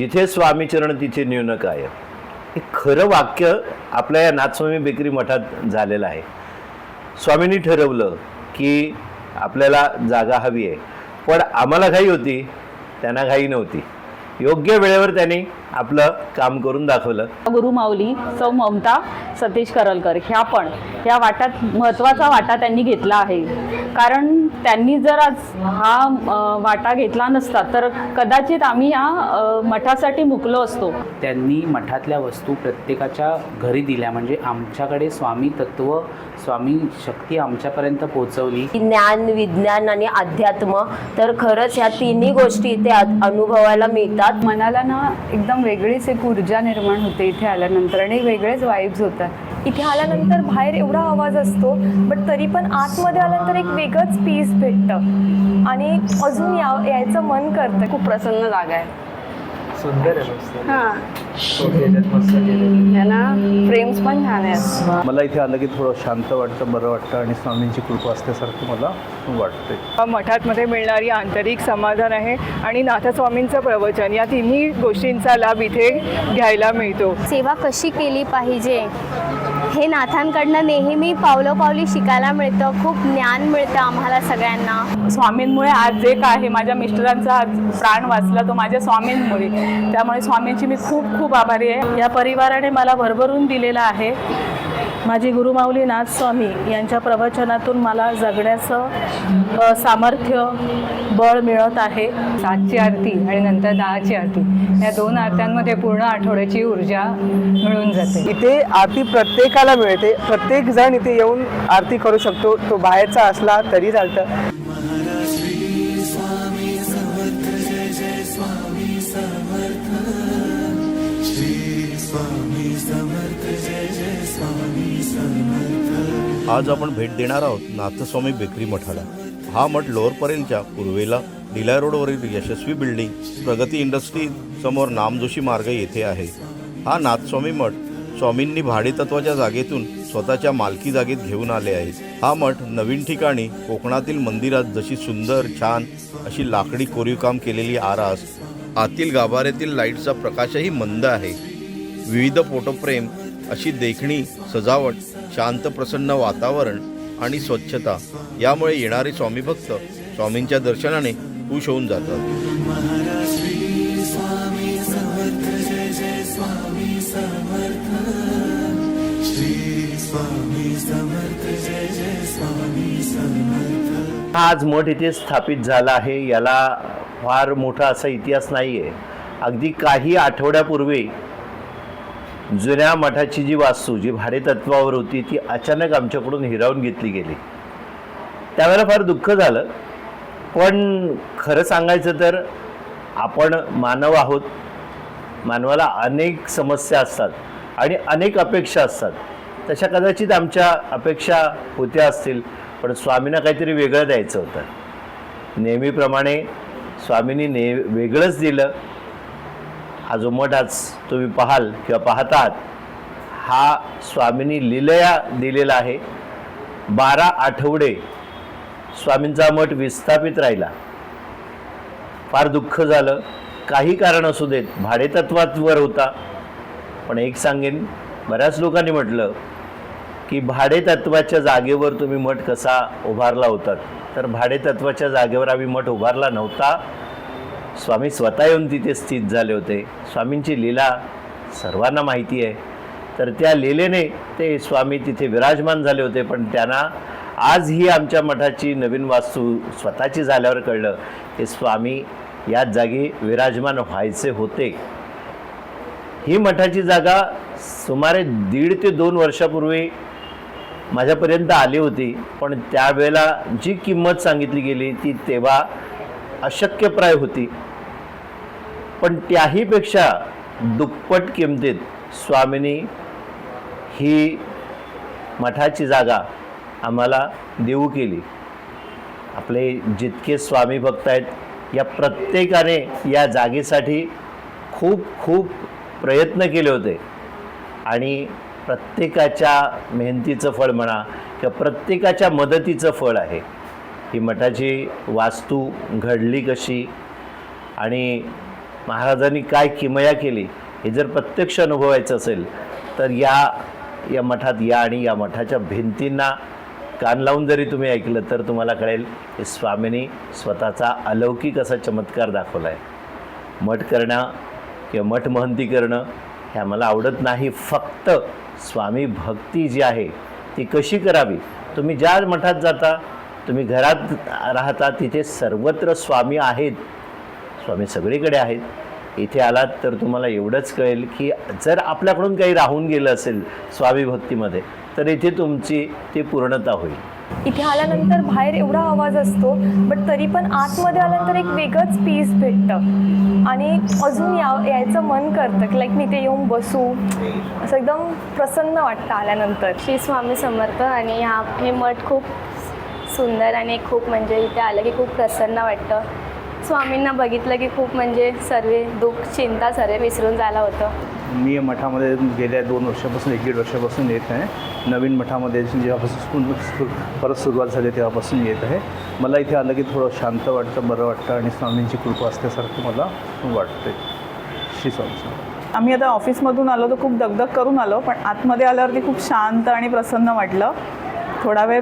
जिथे स्वामीचरण तिथे न्यून काय हे खरं वाक्य आपल्या या नाथस्वामी बेकरी मठात झालेलं आहे. स्वामींनी ठरवलं की आपल्याला जागा हवी आहे. पण आम्हाला घाई होती त्यांना घाई नव्हती. योग्य वेळेवर त्यांनी आपलं काम करून दाखवलं. गुरु माऊली सौ ममता सतीश करलकर ह्या पण ह्या वाट्यात महत्त्वाचा वाटा त्यांनी घेतला आहे. कारण त्यांनी जर आज हा वाटा घेतला नसता तर कदाचित आम्ही या मठासाठी मुकलो असतो. त्यांनी मठातल्या वस्तू प्रत्येकाच्या घरी दिल्या. म्हणजे आमच्याकडे स्वामी तत्व स्वामी शक्ती आमच्यापर्यंत पोहोचवली. ज्ञान विज्ञान आणि अध्यात्म तर खरंच ह्या तिन्ही गोष्टी इथे अ- अनुभवायला मिळतात. मनाला ना एकदम वेगळीच एक ऊर्जा निर्माण होते इथे आल्यानंतर आणि वेगळेच वाईब्स होतात. इथे आल्यानंतर बाहेर एवढा आवाज असतो बट तरी पण आतमध्ये आल्यानंतर एक वेगळंच पीस भेटतं. आणि अजून या यायचं मन करतं. खूप प्रसन्न जागा आहे. सुंदर आहे मस्त. हां. फ्रेम्स पण छान आहेत. मला इथे आलं की थोडं शांत वाटतं बरं वाटतं आणि स्वामींची कृपा असल्यासारखं मला वाटते मठातमध्ये मिळणारी आंतरिक समाधान आहे आणि नाथस्वामींचं प्रवचन या तिन्ही गोष्टींचा लाभ इथे घ्यायला मिळतो. सेवा कशी केली पाहिजे? हे नाथांकडनं नेहमी पावलोपावली शिकायला मिळतं खूप ज्ञान मिळतं आम्हाला सगळ्यांना. स्वामींमुळे आज जे काय आहे माझ्या मिस्टरांचा आज प्राण वाचला तो माझ्या स्वामींमुळे. त्यामुळे स्वामींची मी खूप खूप आभारी आहे. या परिवाराने मला भरभरून दिलेला आहे. माझी गुरुमाऊली नाथ स्वामी यांच्या प्रवचनातून मला जगण्याचं सामर्थ्य बळ मिळत आहे. सातची आरती आणि नंतर दहाची आरती या दोन आरत्यांमध्ये पूर्ण आठवड्याची ऊर्जा मिळून जाते. इथे आरती प्रत्येकाला मिळते. प्रत्येक जण इथे येऊन आरती करू शकतो. तो बाहेरचा असला तरी चालतं. आज आपण भेट देणार आहोत नाथस्वामी बेकरी मठाला. हा मठ लोअरपर्यंतच्या पूर्वेला डिलाय रोडवरील यशस्वी बिल्डिंग प्रगती इंडस्ट्री समोर नामजोशी मार्ग येथे आहे. हा नाथस्वामी मठ स्वामींनी भाडेतत्वाच्या जागेतून स्वतःच्या मालकी जागेत घेऊन आले आहेत हा मठ नवीन ठिकाणी कोकणातील मंदिरात जशी सुंदर छान अशी लाकडी कोरीवकाम केलेली आरास आतील गाभाऱ्यातील लाईटचा प्रकाशही मंद आहे. विविध फोटोफ्रेम अशी देखणी सजावट शांत प्रसन्न वातावरण आणि स्वच्छता यामुळे येणारे स्वामी भक्त स्वामींच्या दर्शनाने खुश होऊन जातात. आज मठ इथे स्थापित झाला आहे. याला फार मोठा असा इतिहास नाही आहे अगदी काही आठवड्यापूर्वी जुन्या मठाची जी वास्तू जी भाडेतत्वावर होती ती अचानक आमच्याकडून हिरावून घेतली गेली. त्यावेळेला फार दुःख झालं. पण खरं सांगायचं तर आपण मानव आहोत. मानवाला अनेक समस्या असतात आणि अनेक अपेक्षा असतात. तशा कदाचित आमच्या अपेक्षा होत्या असतील पण स्वामींना काहीतरी वेगळं द्यायचं होतं. नेहमीप्रमाणे स्वामींनी ने वेगळंच दिलं. हा जो मठ आज तुम्ही पाहाल किंवा पाहतात हा स्वामींनी लिलया दिलेला आहे. बारा आठवडे स्वामींचा मठ विस्थापित राहिला. फार दुःख झालं. काही कारण असू देत भाडेतत्वावर होता. पण एक सांगेन बऱ्याच लोकांनी म्हटलं की भाडेतत्वाच्या जागेवर तुम्ही मठ कसा उभारला होतात? तर भाडेतत्वाच्या जागेवर आम्ही मठ उभारला नव्हता. स्वामी स्वतः येऊन तिथे स्थित झाले होते. स्वामींची लीला सर्वांना माहिती आहे. तर त्या लीलेने ते स्वामी तिथे विराजमान झाले होते पण त्यांना आज ही आमच्या मठाची नवीन वास्तू स्वतःची झाल्यावर कळलं की स्वामी याच जागी विराजमान व्हायचे होते. ही मठाची जागा सुमारे दीड ते दोन वर्षापूर्वी माझ्यापर्यंत आली होती पण त्यावेळेला जी किंमत सांगितली गेली ती तेव्हा अशक्यप्राय होती. पण त्याहीपेक्षा दुप्पट किमतीत स्वामींनी ही मठाची जागा आम्हाला देऊ केली. आपले जितके स्वामी भक्त आहेत या प्रत्येकाने या जागेसाठी खूप खूप प्रयत्न केले होते. आणि प्रत्येकाच्या मेहनतीचं फळ म्हणा किंवा प्रत्येकाच्या मदतीचं फळ आहे. ही मठाची वास्तू घडली कशी? आणि महाराजांनी काय किमया केली हे जर प्रत्यक्ष अनुभवायचं असेल तर या या मठात या आणि या मठाच्या भिंतींना कान लावून जरी तुम्ही ऐकलं तर तुम्हाला कळेल की स्वामींनी स्वतःचा अलौकिक असा चमत्कार दाखवला आहे मठ करणं किंवा मठ महंती करणं हे आम्हाला आवडत नाही. फक्त स्वामी भक्ती जी आहे ती कशी करावी? तुम्ही ज्या मठात जाता तुम्ही घरात राहता तिथे सर्वत्र स्वामी आहेत. स्वामी सगळीकडे आहेत. इथे आलात तर तुम्हाला एवढंच कळेल की जर आपल्याकडून काही राहून गेलं असेल स्वामी भक्तीमध्ये तर इथे तुमची ती पूर्णता होईल. इथे आल्यानंतर बाहेर एवढा आवाज असतो बट तरी पण आतमध्ये आल्यानंतर एक वेगळंच पीस भेटतं. आणि अजून या यायचं मन करतं की लाईक मी इथे येऊन बसू. असं एकदम प्रसन्न वाटतं आल्यानंतर. श्री स्वामी समर्थ आणि हा हे मठ खूप सुंदर आणि खूप म्हणजे इथे आलं की खूप प्रसन्न वाटतं. स्वामींना बघितलं की खूप म्हणजे सर्व दुःख चिंता सर्व विसरून जायला होतं. मी या मठामध्ये गेल्या दोन वर्षापासून एक दीड वर्षापासून येत आहे. नवीन मठामध्ये जेव्हापासून परत सुरुवात झाली तेव्हापासून येत आहे. मला इथे आलं की थोडं शांत वाटतं बरं वाटतं आणि स्वामींची कृपा असल्यासारखं मला वाटते श्री स्वामी. आम्ही आता ऑफिसमधून आलो तर खूप दगदग करून आलो पण आतमध्ये आल्यावरती खूप शांत आणि प्रसन्न वाटलं. थोडा वेळ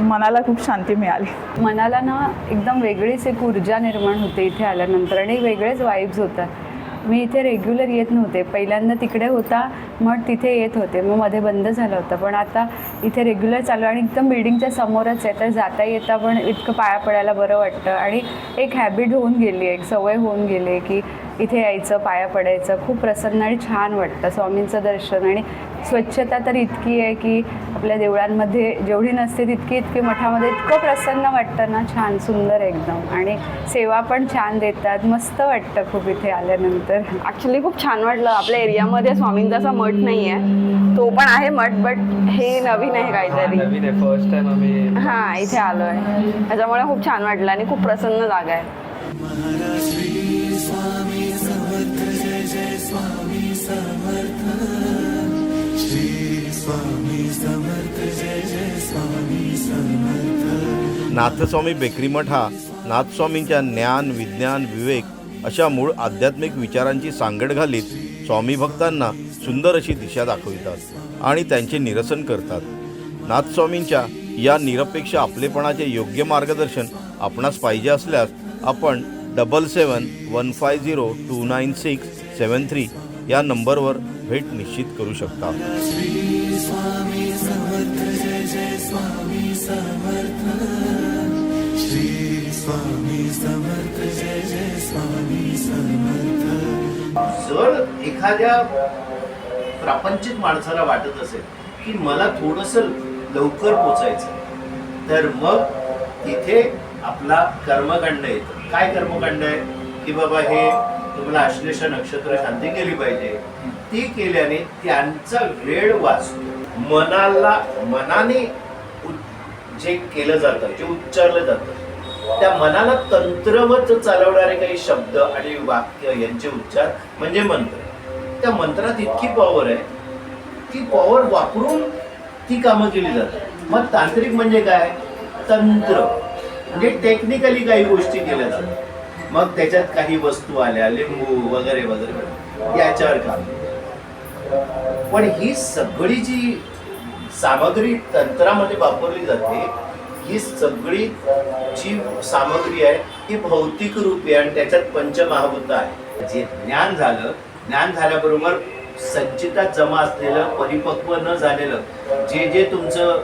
मनाला खूप शांती मिळाली. मनाला ना एकदम वेगळीच एक ऊर्जा निर्माण होते इथे आल्यानंतर आणि वेगळेच वाईब्स होतात. मी इथे रेग्युलर येत नव्हते. पहिल्यांदा तिकडे होता मग तिथे येत होते. मग मध्ये बंद झालं होतं. पण आता इथे रेग्युलर चालू आणि एकदम बिल्डिंगच्या समोरच आहे. तर जाता येता पण इतकं पाया पडायला बरं वाटतं. आणि एक हॅबिट होऊन गेली आहे एक सवय होऊन गेली आहे की इथे यायचं पाया पडायचं. खूप प्रसन्न आणि छान वाटतं. स्वामींचं दर्शन आणि स्वच्छता तर इतकी आहे की आपल्या देवळांमध्ये जेवढी नसते तितकी इतकी मठामध्ये इतकं प्रसन्न वाटतं ना छान सुंदर एकदम. आणि सेवा पण छान देतात मस्त वाटतं खूप इथे आल्यानंतर. ॲक्च्युली खूप छान वाटलं. आपल्या एरियामध्ये स्वामींचा असा मठ नाही आहे तो पण आहे मठ बट हे नवीन आहे काहीतरी. फर्स्ट टाइम आम्ही हां इथे आलो आहे त्याच्यामुळे खूप छान वाटलं आणि खूप प्रसन्न जागा आहे. नाथस्वामी बेकरी मठ हा नाथस्वामींच्या ज्ञान विज्ञान विवेक अशा मूळ आध्यात्मिक विचारांची सांगड घालीत स्वामी भक्तांना सुंदर अशी दिशा दाखवितात आणि त्यांचे निरसन करतात. नाथस्वामींच्या या निरपेक्ष आपलेपणाचे योग्य मार्गदर्शन आपणास पाहिजे असल्यास आपण double seven one five zero two nine six seven three या नंबरवर भेट निश्चित करू शकता. जर एखाद्या प्रापंचिक माणसाला वाटत असेल की मला थोडस लवकर पोचायचं तर मग तिथे आपला कर्मकांड येतं. काय कर्मकांड आहे? की बाबा हे तुम्हाला आश्लेष नक्षत्र शांती केली पाहिजे. ती केल्याने त्यांचा वेळ वाचतो. मनाला मनाने जे केलं जातं जे उच्चारलं जातं त्या मनाला तंत्रवत चालवणारे काही शब्द आणि वाक्य यांचे उच्चार म्हणजे मंत्र. त्या मंत्रात इतकी पॉवर आहे ती पॉवर वापरून ती कामं केली जातात. मग तांत्रिक म्हणजे काय? तंत्र. म्हणजे टेक्निकली काही गोष्टी केल्या जातात. मग त्याच्यात काही वस्तू आल्या लिंबू वगैरे वगैरे. याच्यावर काम. पण ही सगळी जी सामग्री तंत्रामध्ये वापरली जाते ही सगळी जी सामग्री आहे ही भौतिक रूपी आहे आणि त्याच्यात पंचमहाभूत आहे. जे ज्ञान झालं ज्ञान झाल्याबरोबर संचितात जमा असलेलं परिपक्व न झालेलं जे जे तुमचं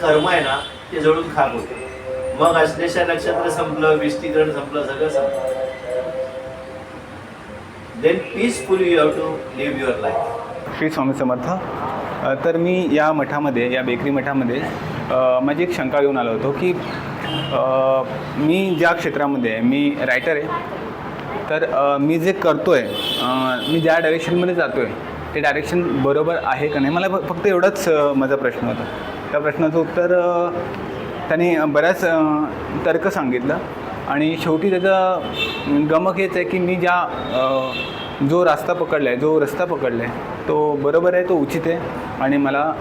कर्म आहे ना ते जळून खाक होते. मग अश्लेषा नक्षत्र संपलं विष्टीकरण संपलं सगळं संपलं. Then peacefully you have to live your life Shri Swami Samarth. तर मी या मठामध्ये या बेकरी मठामध्ये माझी एक शंका घेऊन आलो होतो की मी ज्या क्षेत्रामध्ये आहे मी रायटर आहे तर मी जे करतो आहे मी ज्या डायरेक्शनमध्ये जातो आहे ते डायरेक्शन बरोबर आहे का नाही? मला फक्त एवढाच माझा प्रश्न होता. त्या प्रश्नाचं उत्तर त्यांनी त्याने बऱ्याच तर्क सांगितलं आणि शेवटी त्याचं गमक हेच आहे की मी ज्या जो रास्ता पकडला आहे जो रस्ता पकडला आहे तो बरोबर आहे तो उचित आहे. आणि मला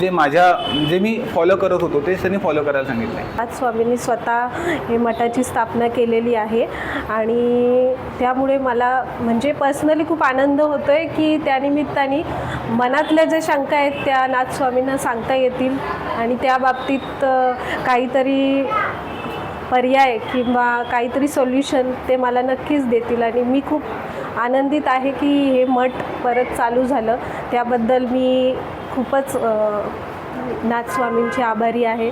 जे माझ्या जे मी फॉलो करत होतो तेच त्यांनी फॉलो करायला सांगितलं आहे आज स्वामींनी स्वतः हे मठाची स्थापना केलेली आहे. आणि त्यामुळे मला म्हणजे पर्सनली खूप आनंद होतो आहे की त्यानिमित्ताने मनातल्या ज्या शंका आहेत त्या नाथ स्वामींना सांगता येतील. आणि त्या बाबतीत काहीतरी पर्याय किंवा काहीतरी सोल्युशन ते मला नक्कीच देतील. आणि मी खूप आनंदित आहे की हे मठ परत चालू झालं. त्याबद्दल मी खूपच अ, नाथ आभारी आहे.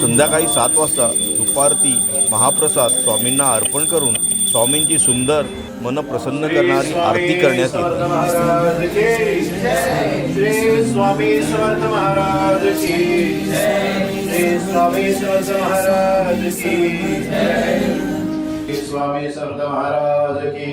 संध्याकाळी सात वाजता दुपारती महाप्रसाद स्वामींना अर्पण करून स्वामींची सुंदर मन प्रसन्न करणारी आरती करण्यात येते श्री स्वामी समर्थ महाराज की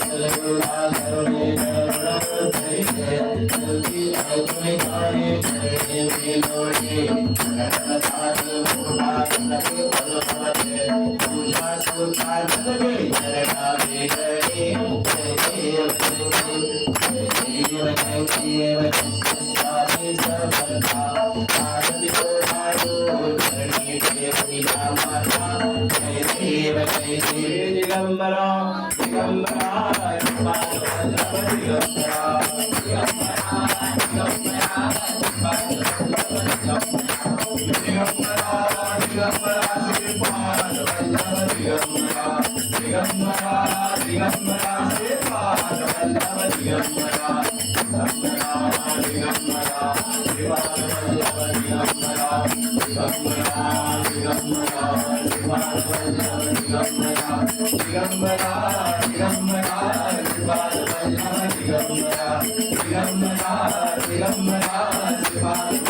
समर्थ महाराज की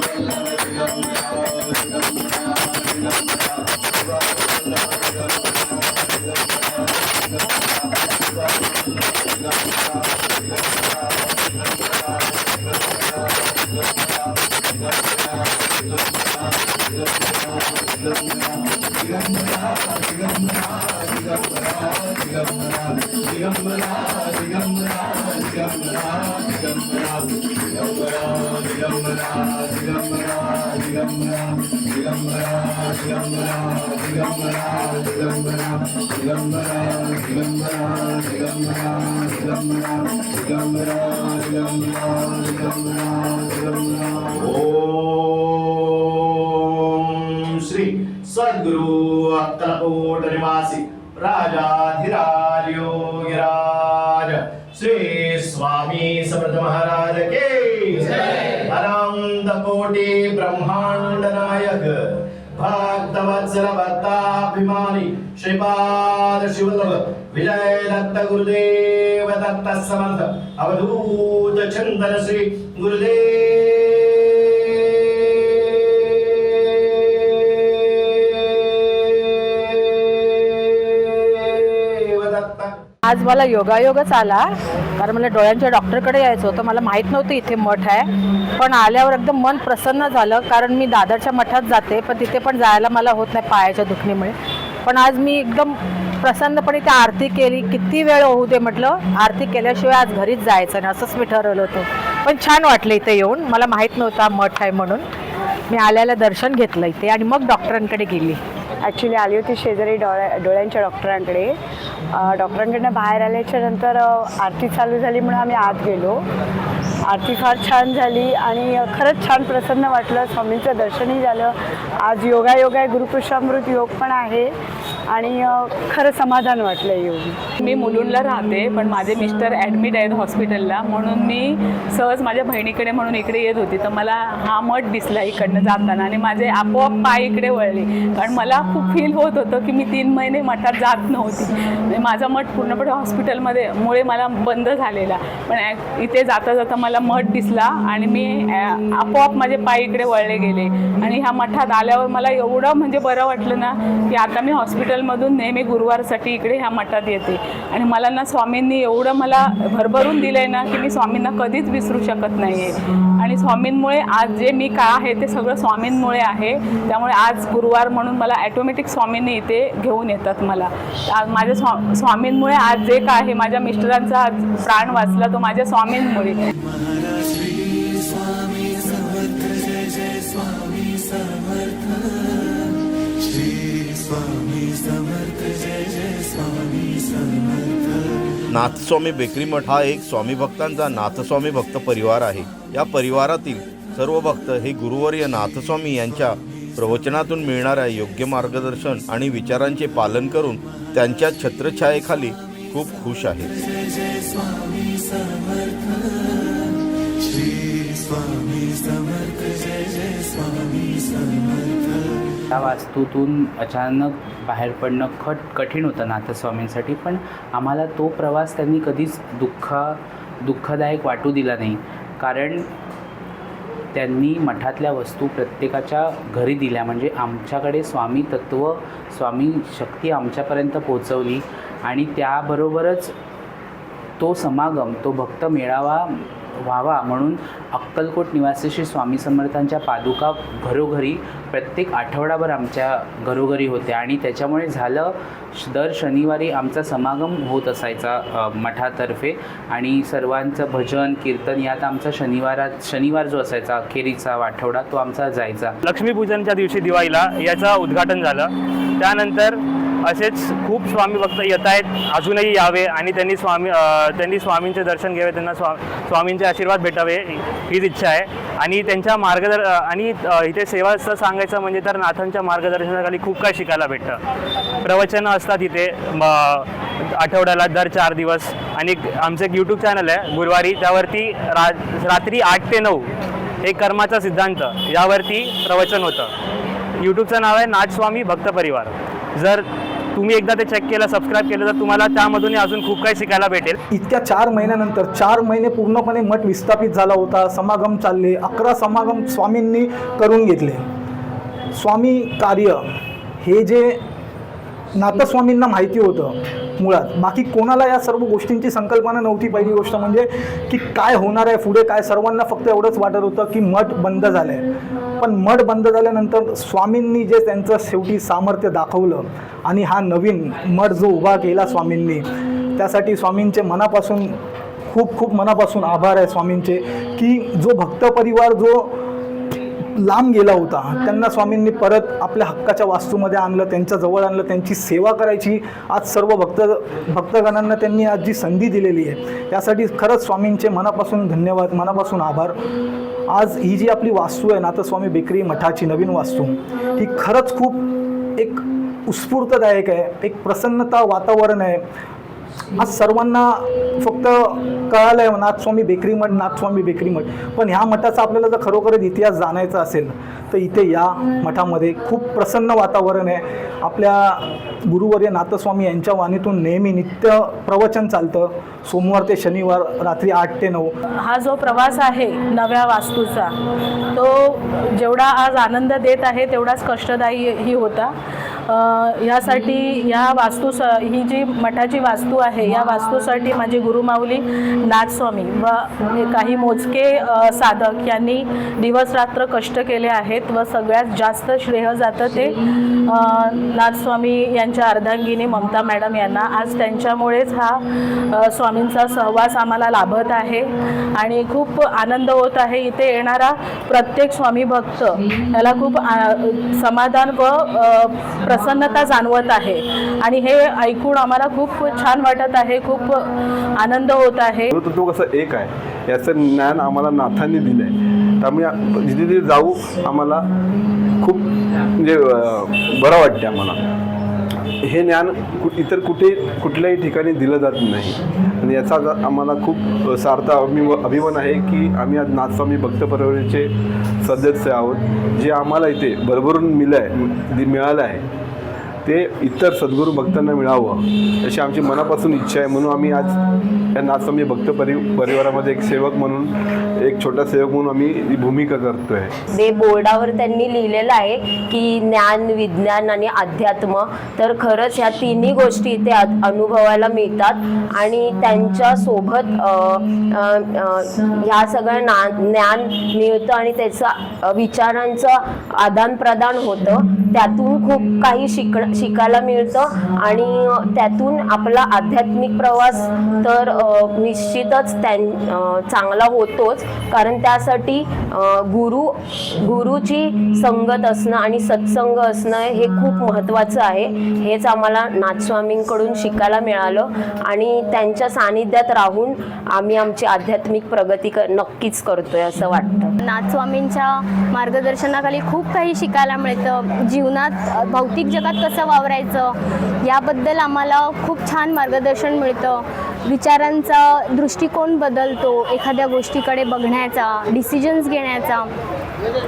श्री सद्गुरु अक्कलकोट निवासी राजाधिराज योगिराज श्री स्वामी समर्थ महाराज के अनंत कोटि ब्रह्मांड नायक भक्तवत्सल भक्ताभिमानी श्रीपाद शिवदव विजय दत्त गुरुदेव दत्त समर्थ अवधूत चिंतन श्री गुरुदेव आज मला योगायोगच आला. कारण मला डोळ्यांच्या डॉक्टरकडे यायचं होतं. मला माहीत नव्हतं इथे मठ आहे. पण आल्यावर एकदम मन प्रसन्न झालं. कारण मी दादरच्या मठात जाते. पण तिथे पण जायला मला होत नाही पायाच्या दुखणीमुळे. पण आज मी एकदम प्रसन्नपणे त्या आरती केली. किती वेळ होऊ दे म्हटलं. आरती केल्याशिवाय आज घरीच जायचं नाही. असंच मी ठरवलं होतं. पण छान वाटलं इथे येऊन. मला माहीत नव्हता मठ आहे म्हणून. मी आल्याला दर्शन घेतलं इथे आणि मग डॉक्टरांकडे गेली. ॲक्च्युली आली होती शेजारी डोळ्या डोळ्यांच्या डॉक्टरांकडे. डॉक्टरांकडनं बाहेर आल्याच्यानंतर आरती चालू झाली म्हणून आम्ही आत गेलो. आरती फार छान झाली आणि खरंच छान प्रसन्न वाटलं. स्वामींचं दर्शनही झालं. आज योगायोग आहे गुरुकृष्णामृत योग पण आहे. आणि खरं समाधान वाटलं येऊन. मी मुलुंडला राहते पण माझे मिस्टर ॲडमिट आहेत हॉस्पिटलला म्हणून मी सहज माझ्या बहिणीकडे म्हणून इकडे येत होती. तर मला हा मठ दिसला इकडनं जाताना आणि माझे आपोआप पाय इकडे वळले. कारण मला खूप फील होत होतं की मी तीन महिने मठात जात नव्हती. माझा मठ पूर्णपणे हॉस्पिटलमध्ये मुळे मला बंद झालेला. पण इथे जाता जाता मला मठ दिसला आणि मी आपोआप माझे पाय इकडे वळले गेले. आणि ह्या मठात आल्यावर मला एवढं म्हणजे बरं वाटलं ना की आता मी हॉस्पिटल हॉस्पिटलमधून नेहमी गुरुवारसाठी इकडे ह्या मठात येते. आणि मला ना स्वामींनी एवढं मला भरभरून दिलं आहे ना की मी स्वामींना कधीच विसरू शकत नाही आहे आणि स्वामींमुळे आज जे मी का आहे ते सगळं स्वामींमुळे आहे. त्यामुळे आज गुरुवार म्हणून मला ॲटोमॅटिक स्वामींनी इथे घेऊन येतात मला. माझ्या स्वा स्वामींमुळे आज जे काय आहे माझ्या मिस्टरांचा आज प्राण वाचला तो माझ्या स्वामींमुळे. नाथस्वामी बेकरी मठ हा एक स्वामी भक्तांचा नाथस्वामी भक्त परिवार आहे. या परिवारातील सर्व भक्त हे गुरुवर्य नाथस्वामी यांच्या प्रवचनातून मिळणाऱ्या योग्य मार्गदर्शन आणि विचारांचे पालन करून त्यांच्या छत्रछायेखाली खूप खुश आहेत त्या वास्तूतून अचानक बाहेर पडणं खट कठीण होतं नाथस्वामींसाठी पण आम्हाला तो प्रवास त्यांनी कधीच दुःख दुःखदायक वाटू दिला नाही. कारण त्यांनी मठातल्या वस्तू प्रत्येकाच्या घरी दिल्या. म्हणजे आमच्याकडे स्वामी तत्त्व स्वामी शक्ती आमच्यापर्यंत पोहोचवली आणि त्याबरोबरच तो समागम तो भक्त मेळावा व्हावा म्हणून अक्कलकोट निवासी श्री स्वामी समर्थांच्या पादुका घरोघरी प्रत्येक आठवडाभर आमच्या घरोघरी होत्या आणि त्याच्यामुळे झालं श- दर शनिवारी आमचा समागम होत असायचा मठातर्फे. आणि सर्वांचं भजन कीर्तन यात आमचा शनिवारात शनिवार जो असायचा अखेरीचा आठवडा तो आमचा जायचा. लक्ष्मीपूजनच्या दिवशी दिवाळीला याचं उद्घाटन झालं. त्यानंतर असेच खूप स्वामी भक्त येत आहेत. अजूनही यावे आणि त्यांनी स्वामी त्यांनी स्वामींचे दर्शन घ्यावे त्यांना स्वा स्वामींचे आशीर्वाद भेटावे हीच इच्छा आहे. आणि त्यांच्या मार्गदर् आणि इथे सेवाचं सांगायचं म्हणजे तर नाथांच्या मार्गदर्शनाखाली खूप काय शिकायला भेटतं. प्रवचनं असतात इथे आठवड्याला दर चार दिवस. आणि एक आमचं एक यूट्यूब चॅनल आहे गुरुवारी. त्यावरती रा रात्री आठ ते नऊ हे कर्माचा सिद्धांत. यावरती प्रवचन होतं. यूट्यूबचं नाव आहे नाथस्वामी भक्त परिवार. जर तुम्ही एकदा ते चेक केलं सबस्क्राईब केलं तर तुम्हाला त्यामधून अजून खूप काही शिकायला भेटेल. इतक्या चार महिन्यानंतर चार महिने पूर्णपणे मठ विस्थापित झाला होता समागम चालले अकरा समागम स्वामींनी करून घेतले. स्वामी कार्य हे जे नाथस्वामींना माहिती होतं मुळात. बाकी कोणाला या सर्व गोष्टींची संकल्पना नव्हती पहिली गोष्ट म्हणजे की काय होणार आहे पुढे काय सर्वांना फक्त एवढंच वाटत होतं की मठ बंद झालं आहे पण मठ बंद झाल्यानंतर स्वामींनी जे त्यांचं शेवटी सामर्थ्य दाखवलं आणि हा नवीन मठ जो उभा केला स्वामींनी त्यासाठी स्वामींचे मनापासून खूप खूप मनापासून आभार आहे स्वामींचे की जो भक्त परिवार जो लांब गेला होता. त्यांना स्वामींनी परत आपल्या हक्काच्या वास्तूमध्ये आणलं त्यांच्या जवळ आणलं त्यांची सेवा करायची. आज सर्व भक्त भक्तगणांना त्यांनी आज जी संधी दिलेली आहे त्यासाठी खरंच स्वामींचे मनापासून धन्यवाद मनापासून आभार. आज ही जी आपली वास्तू आहे नाथस्वामी बेकरी मठाची नवीन वास्तू ही खरंच खूप एक उत्स्फूर्तदायक आहे एक प्रसन्नता वातावरण आहे. आज सर्वांना फक्त कळालं आहे नाथस्वामी बेकरी मठ नाथस्वामी बेकरी मठ. पण ह्या मठाचा आपल्याला जर खरोखरच इतिहास जाणायचा असेल तर इथे या मठामध्ये खूप प्रसन्न वातावरण आहे. आपल्या गुरुवर्य नाथस्वामी यांच्या वाणीतून नेहमी नित्य प्रवचन चालतं. सोमवार ते शनिवार रात्री आठ ते नऊ. हा जो प्रवास आहे नव्या वास्तूचा तो जेवढा आज आनंद देत आहे तेवढाच कष्टदायीही होता. ह्यासाठी यासाठी ह्या वास्तू स ही जी मठाची वास्तू आहे या वास्तूसाठी माझे गुरुमाऊली नाथस्वामी व काही मोजके साधक यांनी दिवसरात्र कष्ट केले आहेत व सगळ्यात जास्त श्रेय जातं ते नाथस्वामी यांच्या अर्धांगिनी ममता मॅडम यांना. आज त्यांच्यामुळेच हा स्वामींचा सहवास आम्हाला लाभत आहे आणि खूप आनंद होत आहे. इथे येणारा प्रत्येक स्वामी भक्त याला खूप आ- समाधान व प्रस प्रसन्नता जाणवत आहे. आणि हे ऐकून आम्हाला खूप छान वाटत आहे खूप आनंद होत आहे. तो तो कसं एक आहे. याचं ज्ञान आम्हाला नाथांनी दिलं आहे त्यामुळे जिथे तिथे जाऊ आम्हाला खूप म्हणजे बरं वाटते आम्हाला. हे ज्ञान कु इतर कुठे कुठल्याही ठिकाणी दिलं जात नाही. आणि याचा आम्हाला खूप सार्थ अभिम अभिमान आहे की आम्ही आज नाथस्वामी भक्त परवरीचे सदस्य आहोत. जे आम्हाला इथे भरभरून मिलं आहे मिळालं आहे. ते इतर सद्गुरू भक्तांना मिळावं अशी आमची मनापासून इच्छा आहे. म्हणून आम्ही आज या नाथस्वामी भक्त परि परिवारामध्ये एक सेवक म्हणून एक छोटा सेवक म्हणून आम्ही ही भूमिका करतो आहे ते बोर्डावर त्यांनी लिहिलेलं आहे की ज्ञान विज्ञान आणि अध्यात्म तर खरंच ह्या तिन्ही गोष्टी इथे अनुभवायला मिळतात. आणि त्यांच्यासोबत ह्या सगळ्या ना ज्ञान मिळतं आणि त्याचं विचारांचं आदान प्रदान होतं. त्यातून खूप काही शिकण शिकायला मिळतं. आणि त्यातून आपला आध्यात्मिक प्रवास तर निश्चितच त्यां चांगला होतोच. कारण त्यासाठी गुरु गुरुची संगत असणं आणि सत्संग असणं हे खूप महत्त्वाचं आहे. हेच आम्हाला नाथस्वामींकडून शिकायला मिळालं. आणि त्यांच्या सानिध्यात राहून आम्ही आमची आध्यात्मिक प्रगती क नक्कीच करतोय असं वाटतं. नाथस्वामींच्या मार्गदर्शनाखाली खूप काही शिकायला मिळतं. जीवनात भौतिक जगात कसं वावरायचं याबद्दल आम्हाला खूप छान मार्गदर्शन मिळतं. विचारांचा दृष्टिकोन बदलतो एखाद्या गोष्टीकडे बघण्याचा डिसिजन्स घेण्याचा.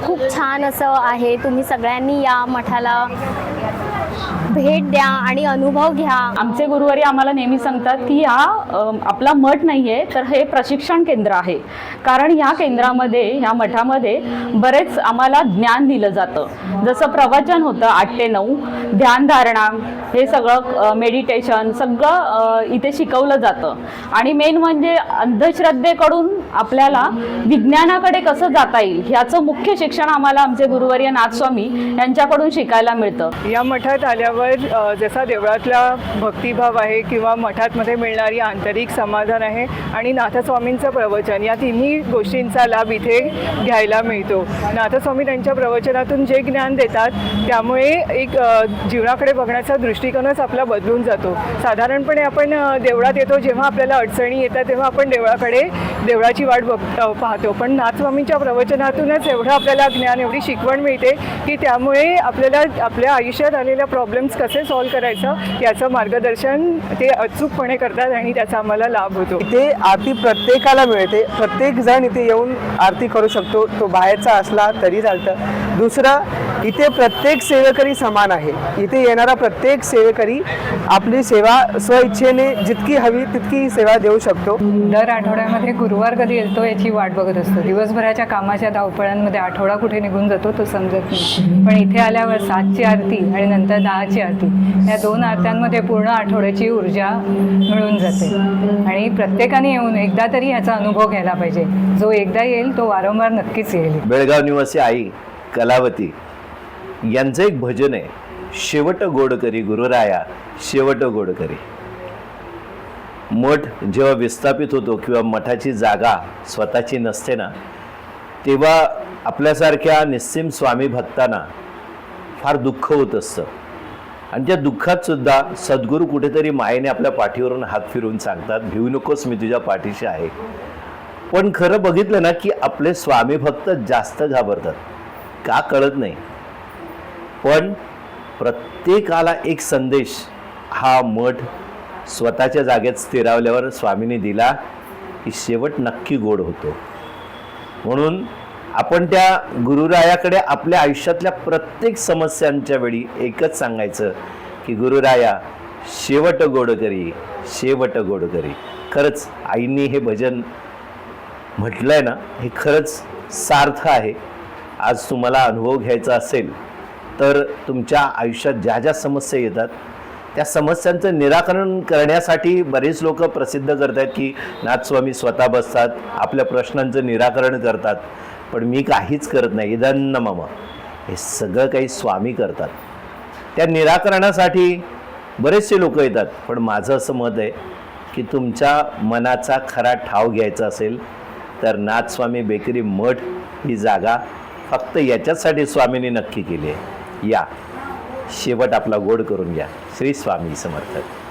खूप छान असं आहे. तुम्ही सगळ्यांनी या मठाला भेट द्या आणि अनुभव घ्या. आमचे गुरुवारी आम्हाला नेहमी सांगतात की हा आपला मठ नाही आहे तर हे प्रशिक्षण केंद्र आहे. कारण ह्या केंद्रामध्ये ह्या मठामध्ये बरेच आम्हाला ज्ञान दिलं जातं. जसं प्रवचन होतं आठ ते नऊ ध्यानधारणा हे सगळं मेडिटेशन सगळं इथे शिकवलं जातं. आणि मेन म्हणजे अंधश्रद्धेकडून आपल्याला विज्ञानाकडे कसं जाता येईल ह्याचं मुख्य शिक्षण आम्हाला आमचे गुरुवर्य नाथस्वामी यांच्याकडून शिकायला मिळतं. या मठात आल्यावर जसा देवळातला भक्तिभाव आहे किंवा मठातमध्ये मिळणारी आंतरिक समाधान आहे आणि नाथस्वामींचं प्रवचन या तिन्ही गोष्टींचा लाभ इथे घ्यायला मिळतो. नाथस्वामी त्यांच्या प्रवचनातून जे ज्ञान देतात त्यामुळे एक जीवनाकडे बघण्याचा दृष्टिकोनच आपला बदलून जातो. साधारणपणे आपण देवळात येतो जेव्हा आपल्याला अडचणी येतात तेव्हा आपण देवळाकडे देवळाची वाट बघ पाहतो. पण नाथस्वामींच्या प्रवचनातूनच एवढं आपल्याला ज्ञान एवढी शिकवण मिळते की त्यामुळे आपल्याला आपल्या आयुष्यात आलेल्या प्रॉब्लेम्स कसे सॉल्व्ह करायचं याचं मार्गदर्शन ते अचूकपणे करतात आणि त्याचा आम्हाला लाभ होतो. ते आरती प्रत्येकाला मिळते. प्रत्येक जण इथे येऊन आरती करू शकतो. तो बाहेरचा असला तरी चालतं. दुसरं इथे प्रत्येक सेवेकरी समान आहे. इथे येणारा प्रत्येक सेवेकरी आपली सेवा स्वइच्छेने जितकी हवी तितकी सेवा देऊ शकतो. दर आठवड्यामध्ये गुरुवार कधी येतो याची वाट बघत असतो. दिवसभराच्या कामाच्या धावपळांमध्ये आठवडा कुठे निघून जातो तो समजत नाही. पण इथे आल्यावर सातची आरती आणि नंतर दहाची आरती या दोन आरत्यांमध्ये पूर्ण आठवड्याची ऊर्जा मिळून जाते. आणि प्रत्येकाने येऊन एकदा तरी याचा अनुभव घ्यायला पाहिजे. जो एकदा येईल तो वारंवार नक्कीच येईल. बेळगाव निवासी आई कलावती. यांचं एक भजन आहे शेवट गोड करी गुरुराया शेवट गोड करी मठ जेव्हा विस्थापित होतो किंवा मठाची जागा स्वतःची नसते ना तेव्हा आपल्यासारख्या निस्सीम स्वामी भक्तांना फार दुःख होत असतं. आणि त्या दुःखात सुद्धा सद्गुरू कुठेतरी मायेने आपल्या पाठीवरून हात फिरवून सांगतात भिवू नकोस मी तुझ्या पाठीशी आहे. पण खरं बघितलं ना की आपले स्वामी भक्त जास्त घाबरतात. का कळत नाही. पण प्रत्येकाला एक संदेश हा मठ स्वतःच्या जागेत स्थिरावल्यावर स्वामीने दिला की शेवट नक्की गोड होतो. म्हणून आपण त्या गुरुरायाकडे आपल्या आयुष्यातल्या प्रत्येक समस्यांच्या वेळी एकच सांगायचं की गुरुराया शेवट गोड करी शेवट गोड करी. खरंच आईंनी हे भजन म्हटलं आहे ना हे खरंच सार्थ आहे. आज तुम्हाला अनुभव घ्यायचा असेल तर तुमच्या आयुष्यात ज्या ज्या समस्या येतात त्या समस्यांचं निराकरण करण्यासाठी बरेच लोक प्रसिद्ध करतात की नाथस्वामी स्वतः बसतात आपल्या प्रश्नांचं निराकरण करतात पण मी काहीच करत नाही इदन्न मम. हे सगळं काही स्वामी करतात. त्या निराकरणासाठी बरेचसे लोक येतात पण माझं असं मत आहे की तुमच्या मनाचा खरा ठाव घ्यायचा असेल तर नाथस्वामी बेकरी मठ ही जागा फक्त याच्याचसाठी स्वामींनी नक्की केली आहे. या. शेवट आपला गोड करून घ्या. श्री स्वामी समर्थक